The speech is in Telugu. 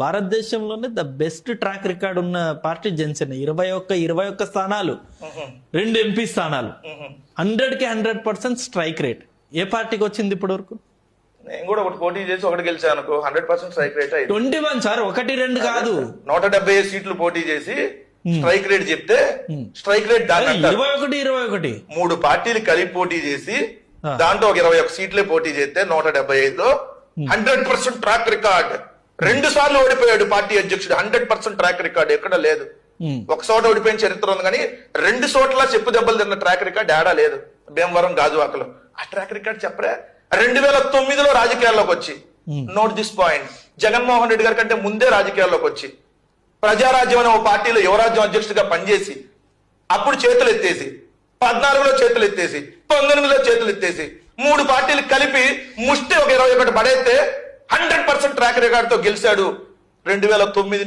భారతదేశంలోనే ద బెస్ట్ ట్రాక్ రికార్డ్ ఉన్న పార్టీ జనసేన. ఇరవై ఒక్క ఇరవై ఒక్క స్థానాలు. రెండు ఎంపీ స్థానాలు. హండ్రెడ్కి హండ్రెడ్ పర్సెంట్ స్ట్రైక్ రేట్. ఏ పార్టీకి వచ్చింది ఇప్పటి వరకు? నేను కూడా ఒకటి పోటీ చేసి ఒకటి గెలిచాను అనుకో హండ్రెడ్ పర్సెంట్ స్ట్రైక్ రేట్ అయింది. ట్వంటీ వన్ సార్ ఒకటి రెండు కాదు. నూట డెబ్బై ఐదు సీట్లు పోటీ చేసి స్ట్రైక్ రేట్ చెప్తే స్ట్రైక్ రేట్ దాని. ఇరవై ఒకటి ఇరవై ఒకటి. మూడు పార్టీలు కలిపి పోటీ చేసి. దాంట్లో ఒక ఇరవై ఒక సీట్లే పోటీ చేస్తే నూట డెబ్బై ఐదులో హండ్రెడ్ పర్సెంట్ ట్రాక్ రికార్డ్. రెండు సార్లు ఓడిపోయాడు పార్టీ అధ్యక్షుడు. హండ్రెడ్ పర్సెంట్ ట్రాక్ రికార్డ్ ఎక్కడ లేదు. ఒక చోట ఓడిపోయిన చరిత్ర ఉంది కానీ రెండు చోట్ల చెప్పు దెబ్బలు తిన్న ట్రాక్ రికార్డ్ ఏడా లేదు. భీమవరం గాజువాకలో. ఆ ట్రాక్ రికార్డ్ చెప్పరే. రెండు వేల తొమ్మిదిలో రాజకీయాల్లోకి వచ్చి. Note this point Jaganmohan Reddy గారి కంటే ముందే రాజకీయాల్లోకి వచ్చి. ప్రజారాజ్యం అనే ఓ పార్టీలో యువరాజ్యం అధ్యక్షుడిగా పనిచేసి అప్పుడు చేతులు ఎత్తేసి పద్నాలుగులో చేతులు ఎత్తేసి పంతొమ్మిదిలో చేతులు ఎత్తేసి మూడు పార్టీలు కలిపి ముష్టి ఒక ఇరవై ఒకటి పడైతే హండ్రెడ్ పర్సెంట్ ట్రాక్ రికార్డ్తో గెలిచాడు. రెండు వేల తొమ్మిది